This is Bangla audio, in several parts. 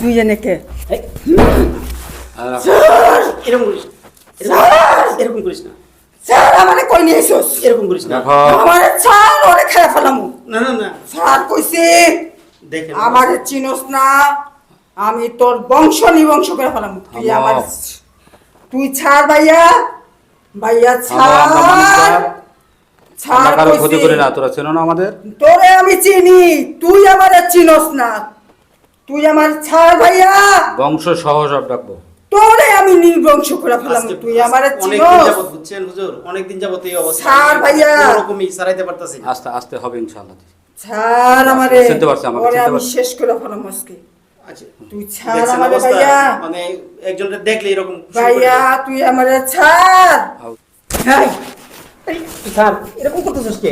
তুই এনেকে এই, আর এরকম করিস। না। এরকম- এরকম করিস না। স্যার আমারে কই নিয়ে এসোস এরকম করিস না। দেখো। আমারে ছাড় ওরে খেয়ে ফেলামু। না না না। স্যার কইছে দেখেন আমারে চিনোস না আমি তোর বংশ নিবংশ করে ফেলামু। তুই আমার তুই ছাড় ভাইয়া। ভাইয়া ছাড়। ছাড় কারও ক্ষতি। না তোরা চেনো না আমাদের? তোরে আমি চিনি তুই আমারে চিনোস না। তুই আমার ছাড় ভাইয়া। বংশ সহ সব ডাকবো। তোরে আমি নির্বংশ করে ফেলাম তুই আমারে অনেকদিন চিনোস। যাবত বুঝছেন হুজুর? অনেকদিন যাবত এই অবস্থা। ছাড় ভাইয়া। এরকমই সারাইতে পারতাছি আস্তে আস্তে হবে ইনশাআল্লাহ। ছাড় আমারে। চিনতে পারছি, আমাকে চিনতে আমি শেষ করে ফেলাম আজকে। আচ্ছা। তুই ছাড় আমারে ভাইয়া। মানে একজনকে দেখলে এরকম ভাইয়া তুই আমারে ছাড়। হ্যাঁ স্যার এরকম করতেছিস কে?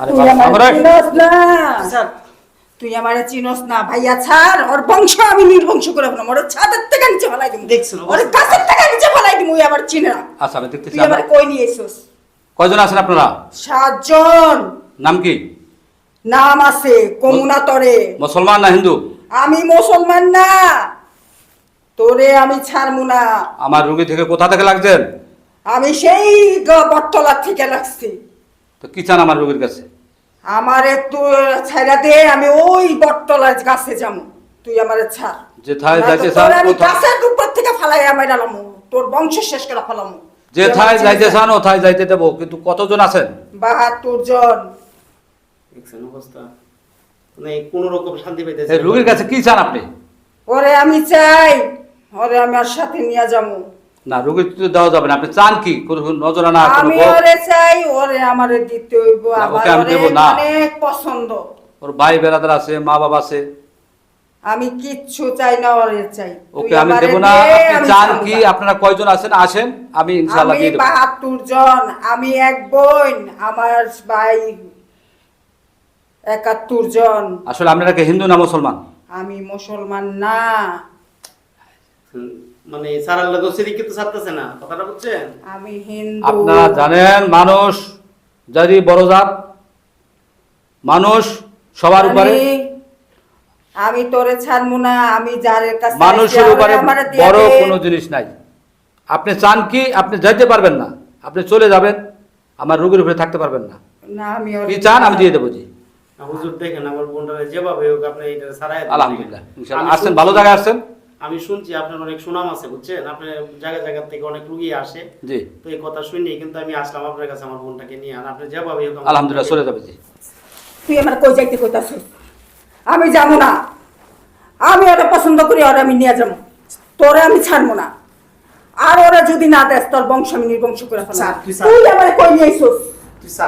আরে তুই আমারে আমারে- না। স্যার তুই আমারে চিনোস না ভাইয়া ছাড়। ওর বংশ আমি নির্বংশ করে ফেলাম ওর ছাদের থেকে নিচে ফেলাই দিমু দেখছেন ওর? গাছের থেকে নিচে ফেলাই দিমু ওই আবার চিনে না। আচ্ছা আমি দেখতেছি তুই আমারে কই নিয়ে এসোস কয়জন আছেন আপনারা? সাতজন। নাম কি? নাম আছে কমুনা তরে। মুসলমান না হিন্দু? আমি মুসলমান না। তোরে আমি ছাড়মু না। আমার রুগী থেকে কোথা থেকে লাগছেন? আমি সেই বটতলা থেকে লাগছি। তো কি চান আমার রুগীর কাছে? আমার একটু ছাইরা দে আমি ওই বটতলার গাছে যাব। তুই আমারে ছাড়। যেথায় নয়তো যাইতে চান আমি গাছের উপর থেকে ফালাই আমি ডালামু তোর বংশ শেষ করে ফেলামু। যেথায় যাইতে চান ওথায় যাইতে দেবো কিন্তু কতজন আছেন? বাহাত্তর জন। দেখছেন অবস্থা? মানে কোন রকম শান্তি পাইতেছে এই রুগীর কাছে কি চান আপনি? ওরে আমি চাই ওরে আমার সাথে নিয়ে যাব। না রুগীর তো দেওয়া যাবে না। আপনি চান কি? কোনো নজরানা কোনো আমি ওরে চাই ওরে আমারে দিতে হইব আমার আমি দেবো না। অনেক পছন্দ। ওর ভাই বেড়াদার আছে মা বাবা আছে। আমি কিচ্ছু চাই না ওরে চাই। ওকে আমি দেবো না। আপনি চান কি? আপনারা কয়জন আছেন? আসেন আমি ইনশাআল্লাহ আমি দিয়ে দেবো। বাহাত্তর জন আমি এক বোন আমার ভাই একাত্তর জন। আসলে আপনারা কি হিন্দু না মুসলমান? আমি মুসলমান না। মানে তো সেদিকে তো ছাড়তেছে না কথাটা বুঝছেন? আমি হিন্দু। আপনারা জানেন মানুষ যদি বড় জাত মানুষ সবার উপরে আমি- তোরে ছাড়বো না আমি যারের কাছে মানুষের উপরে বড় কোনো জিনিস নাই। আপনি চান কি? আপনি যাইতে পারবেন না। আপনি চলে যাবেন আমার রোগীর উপরে থাকতে পারবেন না। না আমি কি চান আমি দিয়ে দেবো জি। হুজুর দেখেন আমার বোনটা যেভাবে হোক আপনি এটা সারাই। আলহামদুলিল্লাহ আসছেন ভালো জায়গায় আসছেন? আমি শুনছি আপনার অনেক সুনাম আছে বুঝছেন? আপনার জায়গা জায়গা থেকে অনেক রুগী আসে। জি। তো এই কথা শুনি কিন্তু আমি আসলাম আপনার কাছে আমার বোনটাকে নিয়ে। আর আপনি যেভাবে আলহামদুলিল্লাহ চলে যাবে জি। তুই আমার কই যাইতে কইতাছিস? আমি যাব না। আমি ওরা পছন্দ করি ওরা আমি নিয়ে যাব। তোরে আমি ছাড়বো না। আর ওরা যদি না দেয় তোর বংশ আমি নির্বংশ করে ফেলাম তুই আমার কই নিয়ে আইসোস।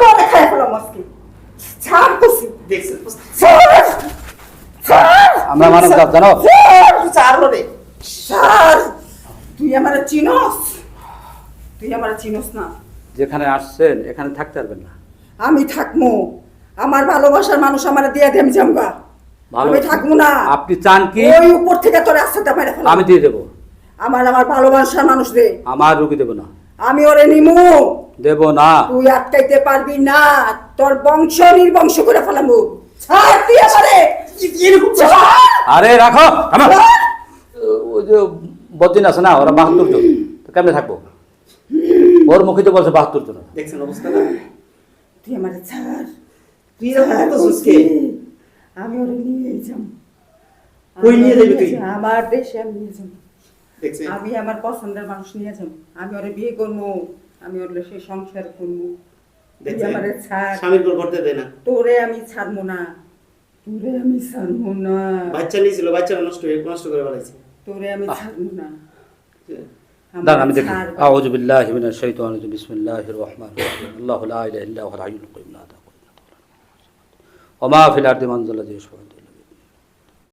তোরে খাই ফেলাম আজকে। ছাড় ছাড়! ছাড়! আমরা মানব জানো? ছাড় তুই আমার চিনস? তুই আমার চিনস না। যেখানে আসছেন এখানে থাকতে পারবেন না। আমি থাকমু। আমার ভালোবাসার মানুষ আমার দিয়ে দে আমি না। আপনি চান কি? ওই উপর থেকে তোর মেরে আমি দিয়ে দেবো। আমার আমার ভালোবাসার মানুষ দে আমার রুগী দেবো না। আমি ওরে নিমু। দেবো না। তুই আটকাইতে পারবি না। তোর বংশ নির্বংশ করে ফেলামু ছাড় তুই আমারে! আরে রাখো আমার ওই যে বদিন আছে না ওরা বাহাত্তর জন। কেমনে থাকব? ওর মুখে তো বলছে বাহাত্তর জন। দেখছেন অবস্থাটা তুই আমারে ছাড়। তুই এরকম ছাড় করতেছিস বলছি। কে? আমি ওরে নিয়ে যাম কই নিয়ে যাবি তুই? আমার দেশে আমি নিয়ে যাম দেখছেন আমি আমার পছন্দের মানুষ নিয়ে যাব। আমি ওরে বিয়ে করব। আমি ওর সে সংসার করব। তুই দেখছেন আমারে ছাড়। স্বামীর পর করতে দেয় না। তোরে আমি ছাড়বো না। তোরে আমি ছাড়ব না। বাচ্চা নিয়েছিল বাচ্চা নষ্ট হয়ে নষ্ট করে বেড়াইছে তোরে আমি ছাড়ব না। দাঁড়ান আমি দেখি। ছাড়। আউযু বিল্লাহি মিনাশ শাইতানির রাজিম বিসমিল্লাহির রহমানির রহিম। আল্লাহু লা ইলাহা ইল্লা হুয়াল হাইয়ুল কাইয়্যুম লা তাখুযুহু ওয়া মা ফিল আরদি যাল্লাযী ইয়াশফা'u